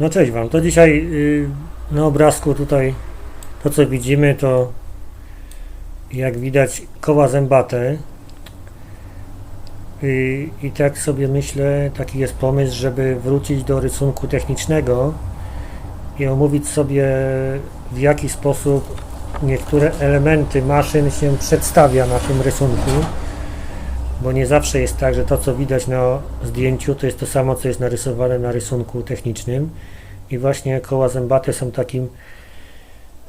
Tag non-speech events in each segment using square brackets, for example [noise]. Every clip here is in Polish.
No cześć Wam, to dzisiaj y, na obrazku tutaj to co widzimy to jak widać koła zębate. I, i tak sobie myślę, taki jest pomysł, żeby wrócić do rysunku technicznego i omówić sobie w jaki sposób niektóre elementy maszyn się przedstawia na tym rysunku bo nie zawsze jest tak, że to co widać na zdjęciu to jest to samo co jest narysowane na rysunku technicznym i właśnie koła zębate są takim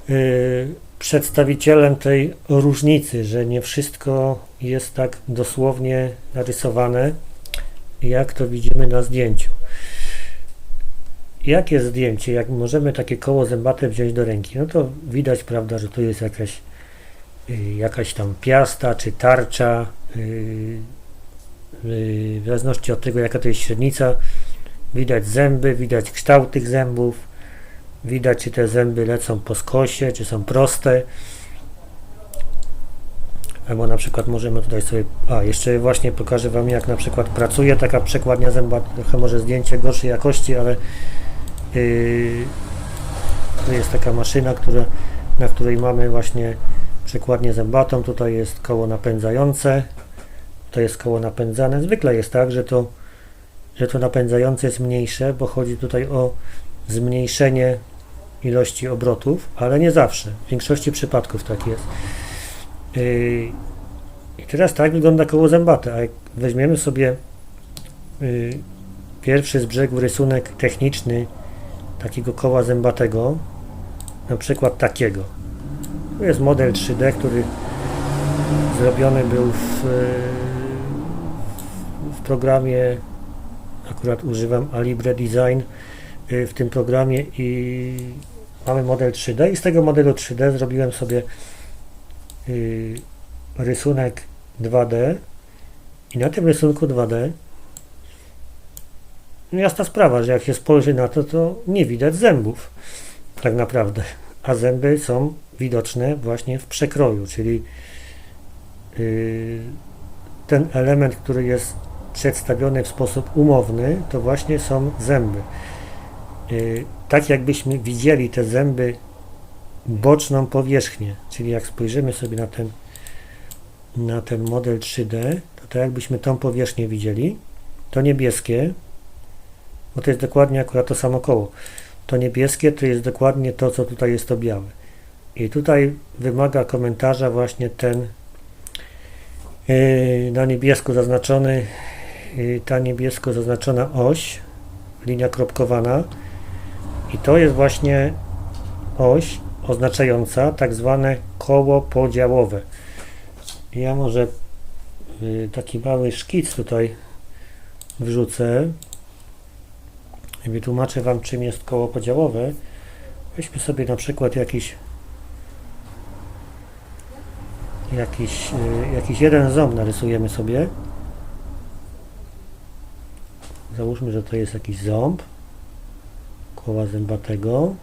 y, przedstawicielem tej różnicy, że nie wszystko jest tak dosłownie narysowane, jak to widzimy na zdjęciu. Jakie zdjęcie, jak możemy takie koło zębate wziąć do ręki? No to widać, prawda, że tu jest jakaś, jakaś tam piasta czy tarcza, y, y, w zależności od tego, jaka to jest średnica, widać zęby, widać kształt tych zębów, widać, czy te zęby lecą po skosie, czy są proste. Albo na przykład możemy tutaj sobie, a jeszcze właśnie pokażę Wam jak na przykład pracuje taka przekładnia zęba, trochę może zdjęcie gorszej jakości, ale yy, to jest taka maszyna, która, na której mamy właśnie przekładnię zębatą, tutaj jest koło napędzające, to jest koło napędzane, zwykle jest tak, że to, że to napędzające jest mniejsze, bo chodzi tutaj o zmniejszenie ilości obrotów, ale nie zawsze. W większości przypadków tak jest. Yy, I teraz tak wygląda koło zębate. A jak weźmiemy sobie yy, pierwszy z brzegu rysunek techniczny takiego koła zębatego, na przykład takiego. To jest model 3D, który zrobiony był w, yy, w programie, akurat używam Alibre Design, y, w tym programie i mamy model 3D i z tego modelu 3D zrobiłem sobie y, rysunek 2D i na tym rysunku 2D no jasna sprawa, że jak się spojrzy na to, to nie widać zębów tak naprawdę, a zęby są widoczne właśnie w przekroju, czyli y, ten element, który jest przedstawiony w sposób umowny, to właśnie są zęby. Y, tak jakbyśmy widzieli te zęby boczną powierzchnię, czyli jak spojrzymy sobie na ten, na ten model 3D, to tak jakbyśmy tą powierzchnię widzieli, to niebieskie, bo to jest dokładnie akurat to samo koło, to niebieskie to jest dokładnie to, co tutaj jest to białe. I tutaj wymaga komentarza właśnie ten yy, na niebiesko zaznaczony, yy, ta niebiesko zaznaczona oś, linia kropkowana, i to jest właśnie oś oznaczająca tak zwane koło podziałowe. Ja może y, taki mały szkic tutaj wrzucę i wytłumaczę Wam czym jest koło podziałowe. Weźmy sobie na przykład jakiś jakiś, y, jakiś jeden ząb narysujemy sobie. Załóżmy, że to jest jakiś ząb koła zębatego.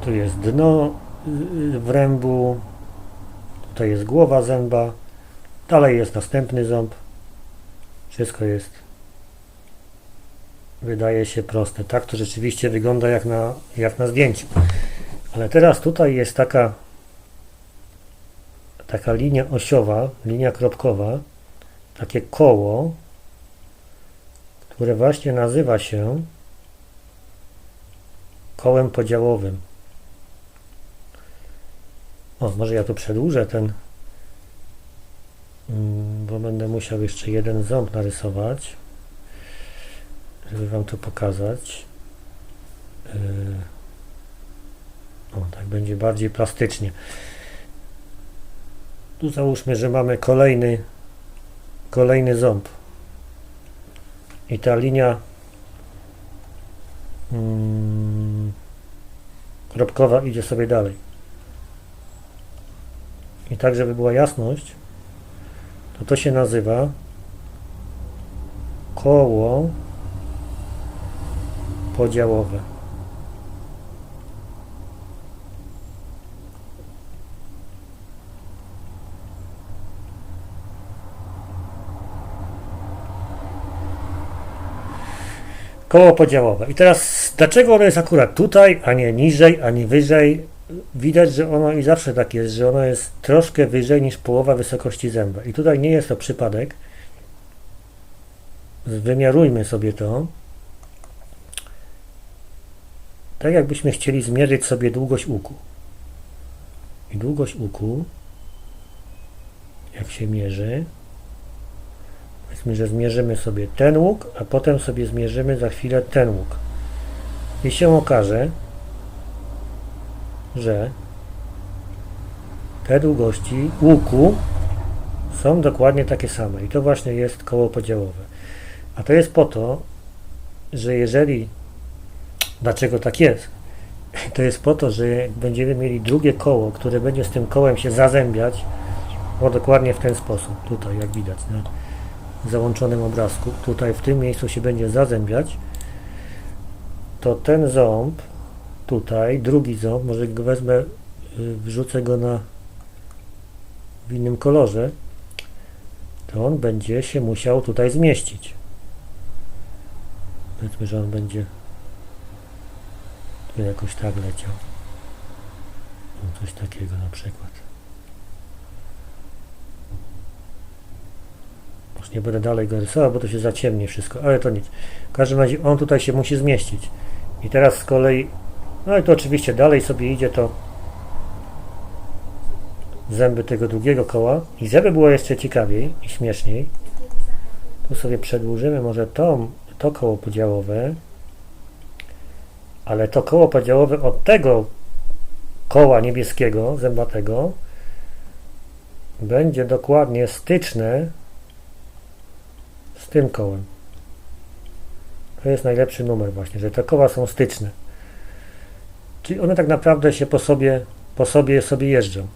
Tu jest dno y, wrębu, tutaj jest głowa zęba, dalej jest następny ząb. Wszystko jest, wydaje się proste. Tak to rzeczywiście wygląda jak na, jak na zdjęciu. Ale teraz tutaj jest taka taka linia osiowa, linia kropkowa, takie koło, które właśnie nazywa się kołem podziałowym. O, może ja tu przedłużę ten, mm, bo będę musiał jeszcze jeden ząb narysować, żeby Wam to pokazać. Yy, o, tak będzie bardziej plastycznie. Tu załóżmy, że mamy kolejny kolejny ząb i ta linia mm, kropkowa idzie sobie dalej. I tak, żeby była jasność, to to się nazywa koło podziałowe. Koło podziałowe. I teraz, dlaczego ono jest akurat tutaj, a nie niżej, ani wyżej? Widać, że ono i zawsze tak jest, że ono jest troszkę wyżej niż połowa wysokości zęba. I tutaj nie jest to przypadek. Wymiarujmy sobie to. Tak jakbyśmy chcieli zmierzyć sobie długość łuku. I długość łuku, jak się mierzy, powiedzmy, że zmierzymy sobie ten łuk, a potem sobie zmierzymy za chwilę ten łuk. I się okaże, że te długości łuku są dokładnie takie same. I to właśnie jest koło podziałowe. A to jest po to, że jeżeli Dlaczego tak jest? To jest po to, że jak będziemy mieli drugie koło, które będzie z tym kołem się zazębiać, o dokładnie w ten sposób, tutaj jak widać na załączonym obrazku, tutaj w tym miejscu się będzie zazębiać, to ten ząb, tutaj, drugi ząb, może go wezmę, y, wrzucę go na w innym kolorze, to on będzie się musiał tutaj zmieścić. Powiedzmy, że on będzie jakoś tak leciał. No coś takiego na przykład. Już nie będę dalej go rysował, bo to się zaciemni wszystko, ale to nic. W każdym razie on tutaj się musi zmieścić. I teraz z kolei, no i to oczywiście dalej sobie idzie to zęby tego drugiego koła. I żeby było jeszcze ciekawiej i śmieszniej, tu sobie przedłużymy może to, to koło podziałowe, ale to koło podziałowe od tego koła niebieskiego, zębatego, będzie dokładnie styczne z tym kołem. To jest najlepszy numer właśnie, że te koła są styczne. Czyli one tak naprawdę się po sobie, po sobie, sobie jeżdżą.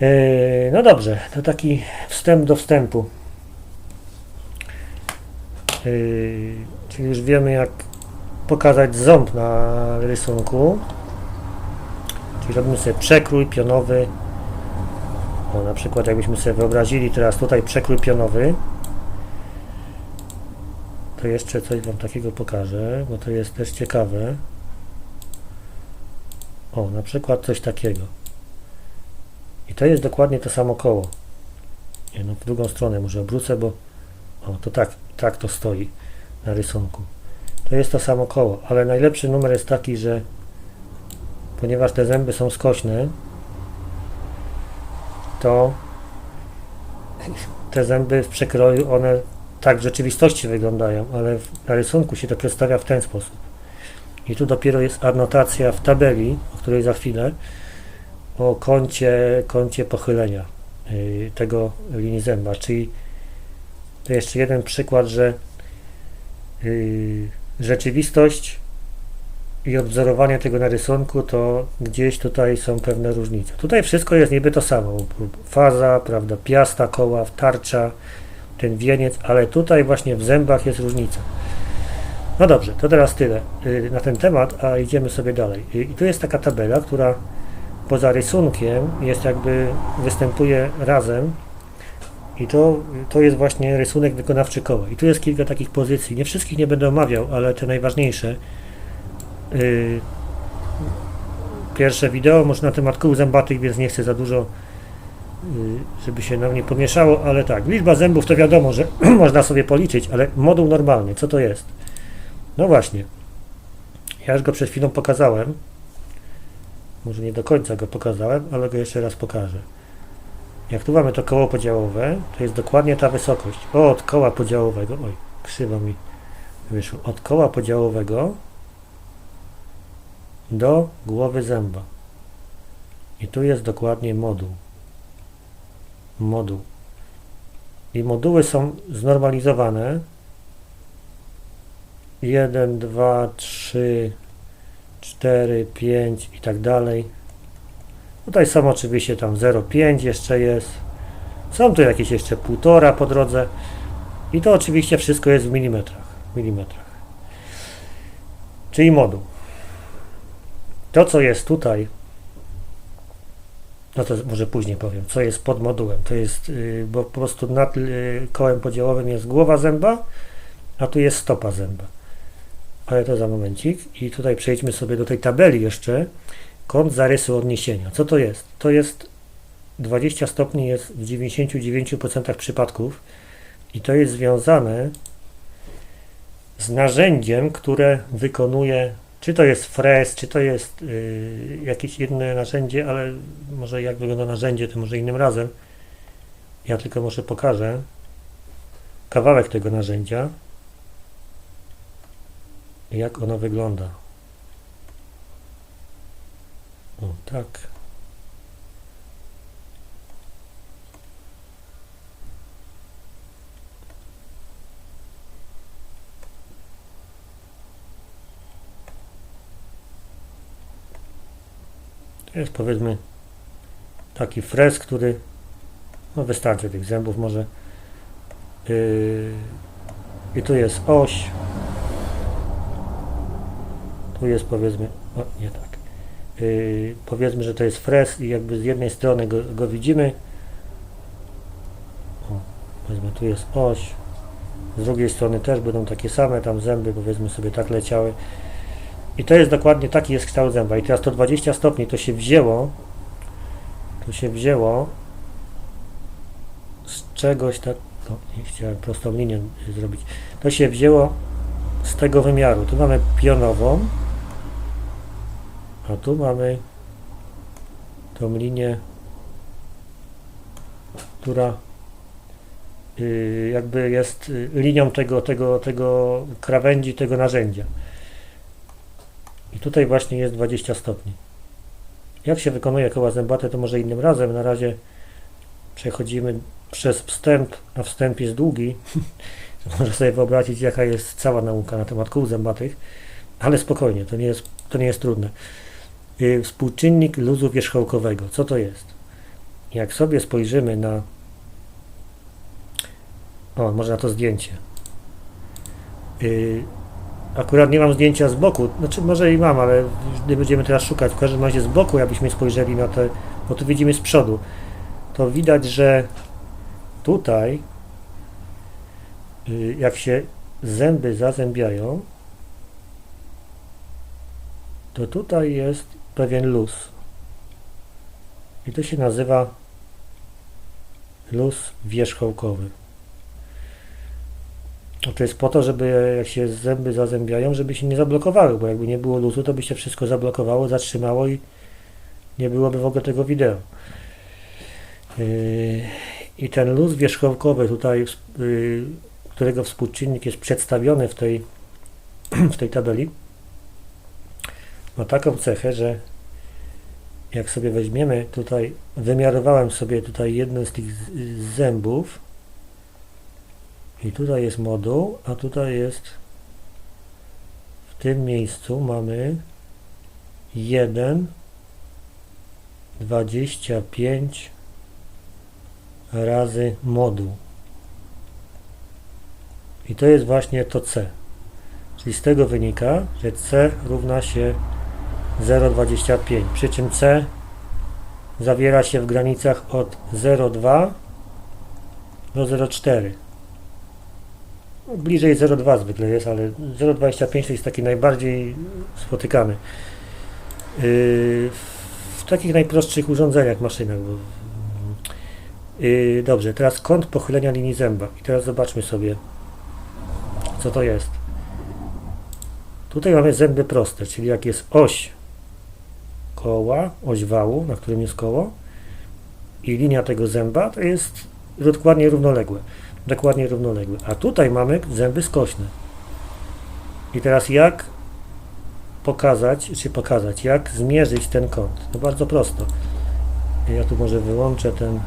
Yy, no dobrze, to taki wstęp do wstępu. Yy, czyli już wiemy jak pokazać ząb na rysunku. Czyli robimy sobie przekrój pionowy. O, na przykład jakbyśmy sobie wyobrazili teraz tutaj przekrój pionowy. To jeszcze coś Wam takiego pokażę, bo to jest też ciekawe. O, na przykład coś takiego. I to jest dokładnie to samo koło. Nie, no w drugą stronę może obrócę, bo o, to tak, tak to stoi na rysunku to jest to samo koło, ale najlepszy numer jest taki, że ponieważ te zęby są skośne, to te zęby w przekroju, one tak w rzeczywistości wyglądają, ale na rysunku się to przedstawia w ten sposób. I tu dopiero jest anotacja w tabeli, o której za chwilę, o kącie, kącie pochylenia yy, tego linii zęba, czyli to jeszcze jeden przykład, że yy, rzeczywistość i odwzorowanie tego na rysunku, to gdzieś tutaj są pewne różnice. Tutaj wszystko jest niby to samo. Faza, prawda, piasta, koła, tarcza, ten wieniec, ale tutaj właśnie w zębach jest różnica. No dobrze, to teraz tyle y, na ten temat, a idziemy sobie dalej. I tu jest taka tabela, która poza rysunkiem jest jakby, występuje razem i to, to jest właśnie rysunek wykonawczy koła. I tu jest kilka takich pozycji. Nie wszystkich nie będę omawiał, ale te najważniejsze. Yy, pierwsze wideo, może na temat kół zębatych, więc nie chcę za dużo, yy, żeby się nam nie pomieszało, ale tak, liczba zębów to wiadomo, że [clears throat] można sobie policzyć, ale moduł normalny, co to jest? No właśnie, ja już go przed chwilą pokazałem. Może nie do końca go pokazałem, ale go jeszcze raz pokażę. Jak tu mamy to koło podziałowe, to jest dokładnie ta wysokość. O, od koła podziałowego, oj, krzywo mi wyszło, od koła podziałowego do głowy zęba. I tu jest dokładnie moduł. Moduł. I moduły są znormalizowane. 1, 2, 3, 4, 5 i tak dalej. Tutaj są oczywiście tam 0,5 jeszcze jest. Są tu jakieś jeszcze półtora po drodze. I to oczywiście wszystko jest w milimetrach. milimetrach. Czyli moduł. To, co jest tutaj, no to może później powiem, co jest pod modułem. To jest, yy, bo po prostu nad yy, kołem podziałowym jest głowa zęba, a tu jest stopa zęba. Ale to za momencik. I tutaj przejdźmy sobie do tej tabeli jeszcze. Kąt zarysu odniesienia. Co to jest? To jest 20 stopni jest w 99% przypadków i to jest związane z narzędziem, które wykonuje, czy to jest fres, czy to jest y, jakieś inne narzędzie, ale może jak wygląda narzędzie, to może innym razem. Ja tylko może pokażę kawałek tego narzędzia, jak ono wygląda. O, tak. Jest powiedzmy taki frez, który no wystarczy tych zębów może. Yy, i tu jest oś. Tu jest powiedzmy o, nie tak powiedzmy, że to jest frez i jakby z jednej strony go, go widzimy o, powiedzmy tu jest oś z drugiej strony też będą takie same tam zęby powiedzmy sobie tak leciały i to jest dokładnie taki jest kształt zęba. I teraz to 20 stopni to się wzięło, to się wzięło z czegoś tak, no, nie chciałem prostą linię zrobić. To się wzięło z tego wymiaru. Tu mamy pionową, a tu mamy tą linię, która y, jakby jest y, linią tego, tego, tego krawędzi, tego narzędzia. I tutaj właśnie jest 20 stopni. Jak się wykonuje koła zębate, to może innym razem. Na razie przechodzimy przez wstęp, a wstęp jest długi. [laughs] Można sobie wyobrazić, jaka jest cała nauka na temat kół zębatych, ale spokojnie, to nie jest, to nie jest trudne. Yy, Współczynnik luzu wierzchołkowego. Co to jest? Jak sobie spojrzymy na o, może na to zdjęcie. Yy, Akurat nie mam zdjęcia z boku, znaczy może i mam, ale gdy będziemy teraz szukać, w każdym razie z boku, jakbyśmy spojrzeli na te, bo tu widzimy z przodu, to widać, że tutaj, y, jak się zęby zazębiają, to tutaj jest pewien luz. I to się nazywa luz wierzchołkowy. To jest po to, żeby jak się zęby zazębiają, żeby się nie zablokowały, bo jakby nie było luzu, to by się wszystko zablokowało, zatrzymało i nie byłoby w ogóle tego wideo. Yy, I ten luz wierzchołkowy tutaj, yy, którego współczynnik jest przedstawiony w tej, [clears throat] w tej tabeli, ma taką cechę, że jak sobie weźmiemy tutaj, wymiarowałem sobie tutaj jeden z tych zębów, i tutaj jest moduł, a tutaj jest w tym miejscu mamy 1 25 razy moduł. I to jest właśnie to C. Czyli z tego wynika, że C równa się 0,25. Przy czym C zawiera się w granicach od 0,2 do 0,4 bliżej 0,2 zwykle jest, ale 0,25 to jest taki najbardziej spotykany. Yy, w takich najprostszych urządzeniach, maszynach. Yy, dobrze, teraz kąt pochylenia linii zęba. I teraz zobaczmy sobie, co to jest. Tutaj mamy zęby proste, czyli jak jest oś koła, oś wału, na którym jest koło i linia tego zęba, to jest dokładnie równoległe dokładnie równoległy. A tutaj mamy zęby skośne. I teraz jak pokazać, czy pokazać, jak zmierzyć ten kąt? No bardzo prosto. Ja tu może wyłączę ten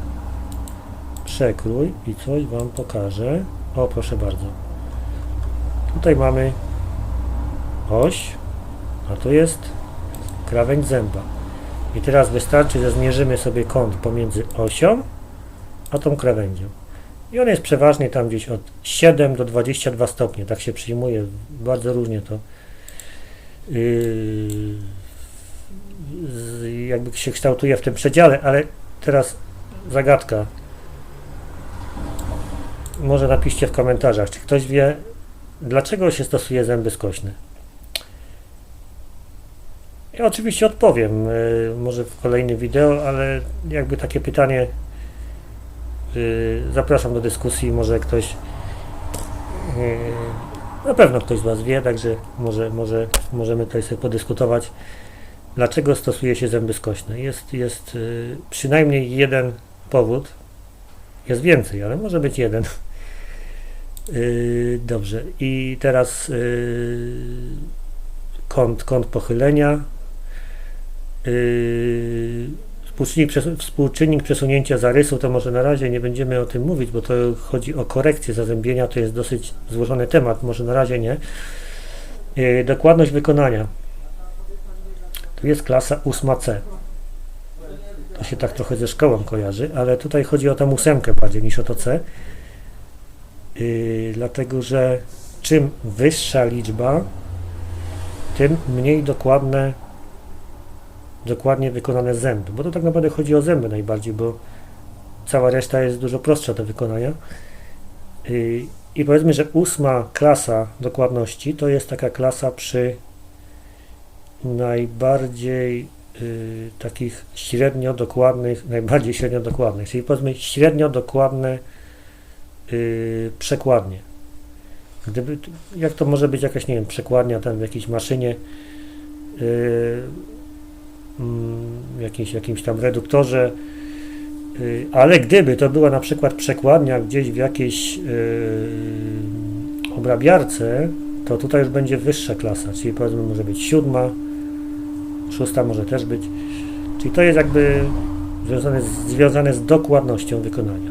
przekrój i coś Wam pokażę. O, proszę bardzo. Tutaj mamy oś, a tu jest krawędź zęba. I teraz wystarczy, że zmierzymy sobie kąt pomiędzy osią a tą krawędzią. I on jest przeważnie tam gdzieś od 7 do 22 stopnie, tak się przyjmuje, bardzo różnie to yy, jakby się kształtuje w tym przedziale, ale teraz zagadka. Może napiszcie w komentarzach, czy ktoś wie, dlaczego się stosuje zęby skośne? Ja oczywiście odpowiem, y, może w kolejnym wideo, ale jakby takie pytanie y, zapraszam do dyskusji, może ktoś y, na pewno ktoś z Was wie, także może, może możemy tutaj sobie podyskutować, dlaczego stosuje się zęby skośne. Jest, jest przynajmniej jeden powód, jest więcej, ale może być jeden. Dobrze, i teraz kąt, kąt pochylenia współczynnik, współczynnik przesunięcia zarysu to może na razie nie będziemy o tym mówić, bo to chodzi o korekcję zazębienia, to jest dosyć złożony temat, może na razie nie. Yy, dokładność wykonania. Tu jest klasa 8C. To się tak trochę ze szkołą kojarzy, ale tutaj chodzi o tę ósemkę bardziej niż o to C. Yy, dlatego, że czym wyższa liczba, tym mniej dokładne dokładnie wykonane zęby, bo to tak naprawdę chodzi o zęby najbardziej, bo cała reszta jest dużo prostsza do wykonania. Y, I powiedzmy, że ósma klasa dokładności to jest taka klasa przy najbardziej y, takich średnio dokładnych, najbardziej średnio dokładnych, czyli powiedzmy średnio dokładne y, przekładnie. Gdyby, jak to może być jakaś, nie wiem, przekładnia tam w jakiejś maszynie, y, jakimś, jakimś tam reduktorze, y, ale gdyby to była na przykład przekładnia gdzieś w jakiejś yy, obrabiarce, to tutaj już będzie wyższa klasa, czyli powiedzmy może być siódma, szósta może też być, czyli to jest jakby związane z, związane z dokładnością wykonania.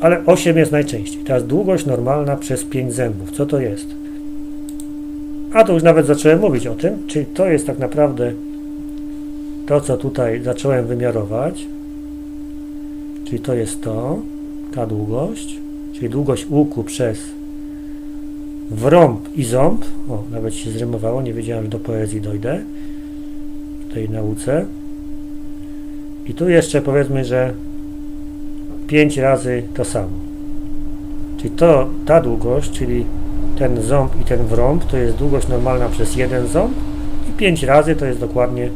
Ale 8 jest najczęściej. Teraz długość normalna przez 5 zębów. Co to jest? A to już nawet zacząłem mówić o tym, czyli to jest tak naprawdę to, co tutaj zacząłem wymiarować, czyli to jest to, ta długość, czyli długość łuku przez wrąb i ząb, o, nawet się zrymowało, nie wiedziałem, że do poezji dojdę w tej nauce. I tu jeszcze powiedzmy, że 5 razy to samo. Czyli to, ta długość, czyli ten ząb i ten wrąb, to jest długość normalna przez jeden ząb i 5 razy to jest dokładnie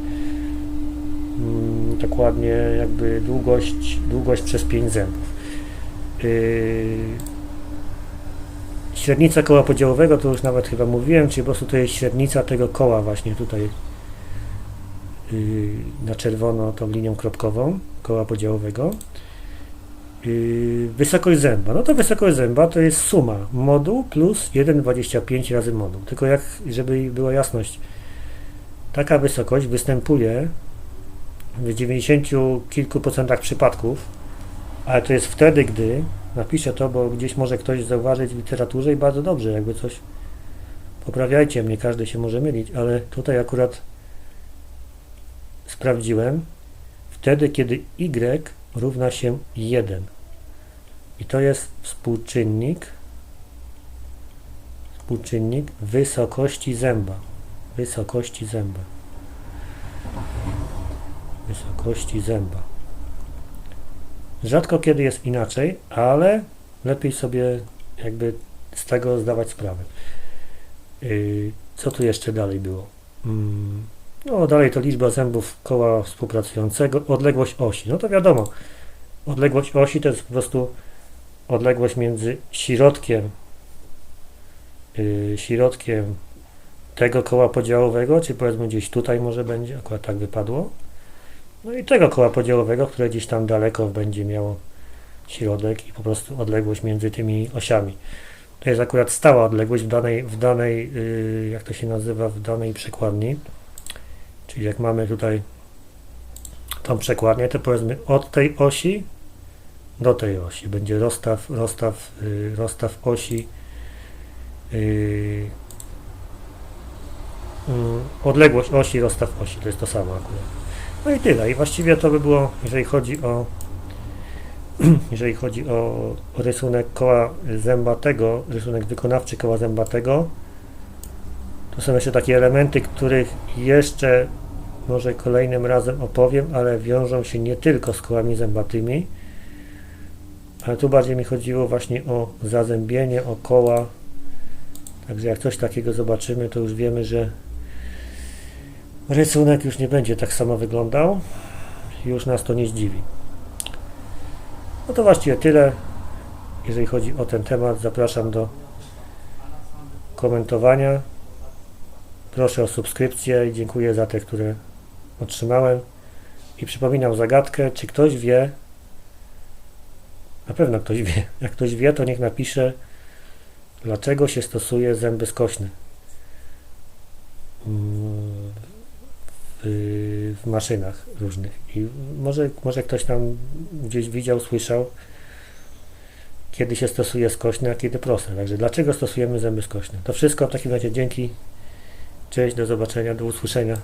dokładnie jakby długość, długość przez 5 zębów. Yy, średnica koła podziałowego, to już nawet chyba mówiłem, czyli po prostu to jest średnica tego koła właśnie tutaj yy, na czerwono tą linią kropkową koła podziałowego. Yy, wysokość zęba. No to wysokość zęba to jest suma moduł plus 1,25 razy moduł. Tylko jak, żeby była jasność, taka wysokość występuje w 90 kilku procentach przypadków, ale to jest wtedy, gdy napiszę to, bo gdzieś może ktoś zauważyć w literaturze i bardzo dobrze, jakby coś poprawiajcie mnie, każdy się może mylić, ale tutaj akurat sprawdziłem. Wtedy, kiedy y równa się 1 i to jest współczynnik współczynnik wysokości zęba. Wysokości zęba wysokości zęba. Rzadko kiedy jest inaczej, ale lepiej sobie jakby z tego zdawać sprawę. Yy, co tu jeszcze dalej było? Mm, no dalej to liczba zębów koła współpracującego, odległość osi. No to wiadomo, odległość osi to jest po prostu odległość między środkiem yy, środkiem tego koła podziałowego, czy powiedzmy gdzieś tutaj może będzie, akurat tak wypadło, no i tego koła podziałowego, które gdzieś tam daleko będzie miało środek i po prostu odległość między tymi osiami. To jest akurat stała odległość w danej, w danej yy, jak to się nazywa, w danej przekładni. Czyli jak mamy tutaj tą przekładnię, to powiedzmy od tej osi do tej osi. Będzie rozstaw, rozstaw, yy, rozstaw osi yy, yy, odległość osi, rozstaw osi, to jest to samo akurat. No i tyle. I właściwie to by było, jeżeli chodzi o [clears throat] jeżeli chodzi o rysunek koła zębatego, rysunek wykonawczy koła zębatego, to są jeszcze takie elementy, których jeszcze może kolejnym razem opowiem, ale wiążą się nie tylko z kołami zębatymi, ale tu bardziej mi chodziło właśnie o zazębienie, o koła Także jak coś takiego zobaczymy, to już wiemy, że rysunek już nie będzie tak samo wyglądał. Już nas to nie zdziwi. No to właściwie tyle. Jeżeli chodzi o ten temat, zapraszam do komentowania. Proszę o subskrypcję i dziękuję za te, które otrzymałem. I przypominam zagadkę, czy ktoś wie, na pewno ktoś wie, [laughs] jak ktoś wie, to niech napisze, dlaczego się stosuje zęby skośne Mm, maszynach różnych. I może, może ktoś tam gdzieś widział, słyszał, kiedy się stosuje skośne, a kiedy proste. Także dlaczego stosujemy zęby skośne? To wszystko w takim razie dzięki. Cześć, do zobaczenia, do usłyszenia.